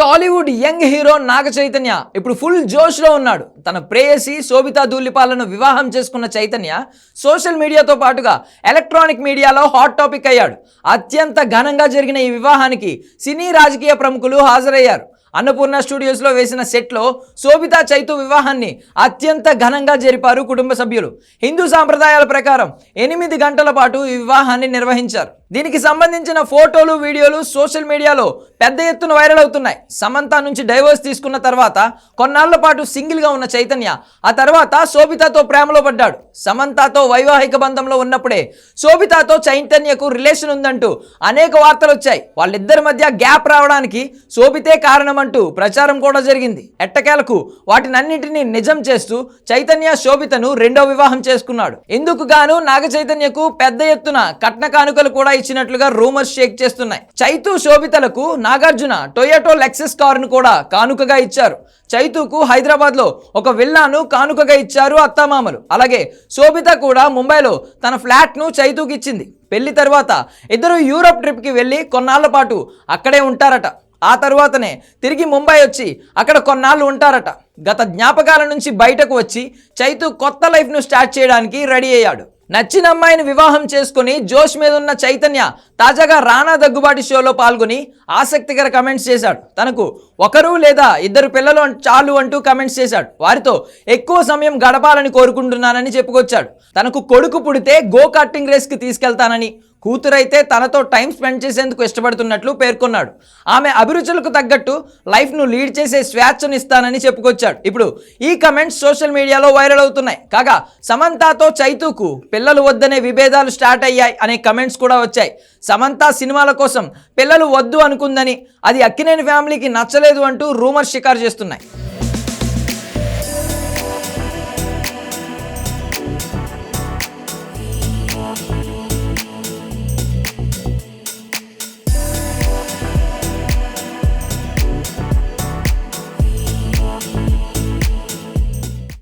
Tollywood young hero Naga Chaitanya ఇప్పుడు full జోష్లో ఉన్నాడు. తన ప్రేయసి శోభితా ధూళిపాలను వివాహం చేసుకున్న చైతన్య సోషల్ మీడియాతో పాటుగా ఎలక్ట్రానిక్ మీడియాలో హాట్ టాపిక్ అయ్యాడు. అత్యంత ఘనంగా జరిగిన ఈ వివాహానికి సినీ రాజకీయ ప్రముఖులు హాజరయ్యారు. అన్నపూర్ణ స్టూడియోస్లో వేసిన సెట్లో శోభితా చైతు వివాహాన్ని అత్యంత ఘనంగా జరిపారు కుటుంబ సభ్యులు. హిందూ సాంప్రదాయాల ప్రకారం ఎనిమిది గంటల పాటు ఈ వివాహాన్ని నిర్వహించారు. దీనికి సంబంధించిన ఫోటోలు వీడియోలు సోషల్ మీడియాలో పెద్ద ఎత్తున వైరల్ అవుతున్నాయి. సమంత నుంచి డైవర్స్ తీసుకున్న తర్వాత కొన్నాళ్ళ పాటు సింగిల్గా ఉన్న చైతన్య ఆ తర్వాత శోభితతో ప్రేమలో పడ్డాడు. సమంతతో వైవాహిక బంధంలో ఉన్నప్పుడే శోభితతో చైతన్యకు రిలేషన్ ఉందంటూ అనేక వార్తలు వచ్చాయి. వాళ్ళిద్దరి మధ్య గ్యాప్ రావడానికి శోభితే కారణమంటూ ప్రచారం కూడా జరిగింది. ఎట్టకేలకు వాటినన్నింటినీ నిజం చేస్తూ చైతన్య శోభితను రెండో వివాహం చేసుకున్నాడు. ఇందుకు గాను నాగ చైతన్యకు పెద్ద ఎత్తున కట్న కానుకలు కూడా ఇచ్చినట్లుగా రూమర్స్ షేక్ చేస్తున్నాయి. చైతు శోభితలకు నాగార్జున టొయోటో లెక్సెస్ కారును కూడా కానుకగా ఇచ్చారు. చైతుకు హైదరాబాద్లో ఒక విల్లాను కానుకగా ఇచ్చారు అత్తామామలు. అలాగే శోభిత కూడా ముంబైలో తన ఫ్లాట్ను చైతుకి ఇచ్చింది. పెళ్ళి తర్వాత ఇద్దరు యూరప్ ట్రిప్కి వెళ్ళి కొన్నాళ్ళ పాటు అక్కడే ఉంటారట. ఆ తర్వాతనే తిరిగి ముంబై వచ్చి అక్కడ కొన్నాళ్ళు ఉంటారట. గత జ్ఞాపకాల నుంచి బయటకు వచ్చి చైతు కొత్త లైఫ్ను స్టార్ట్ చేయడానికి రెడీ అయ్యాడు. నచ్చిన అమ్మాయిని వివాహం చేసుకుని జోష్ మీద ఉన్న చైతన్య తాజాగా రానా దగ్గుబాటి షోలో పాల్గొని ఆసక్తికర కమెంట్స్ చేశాడు. తనకు ఒకరు లేదా ఇద్దరు పిల్లలు చాలు అంటూ కమెంట్స్ చేశాడు. వారితో ఎక్కువ సమయం గడపాలని కోరుకుంటున్నానని చెప్పుకొచ్చాడు. తనకు కొడుకు పుడితే గో కార్టింగ్ రేస్కి తీసుకెళ్తానని కూతురైతే తనతో టైం స్పెండ్ చేసేందుకు ఇష్టపడుతున్నట్లు పేర్కొన్నాడు. ఆమె అభిరుచులకు తగ్గట్టు లైఫ్ను లీడ్ చేసే స్వేచ్ఛను ఇస్తానని చెప్పుకొచ్చాడు. ఇప్పుడు ఈ కమెంట్స్ సోషల్ మీడియాలో వైరల్ అవుతున్నాయి. కాగా సమంతతో చైతూకు పిల్లలు వద్దనే విభేదాలు స్టార్ట్ అయ్యాయి అనే కమెంట్స్ కూడా వచ్చాయి. సమంత సినిమాల కోసం పిల్లలు వద్దు అనుకుందని అది అక్కినేని ఫ్యామిలీకి నచ్చలేదు అంటూ రూమర్స్ షికారు చేస్తున్నాయి.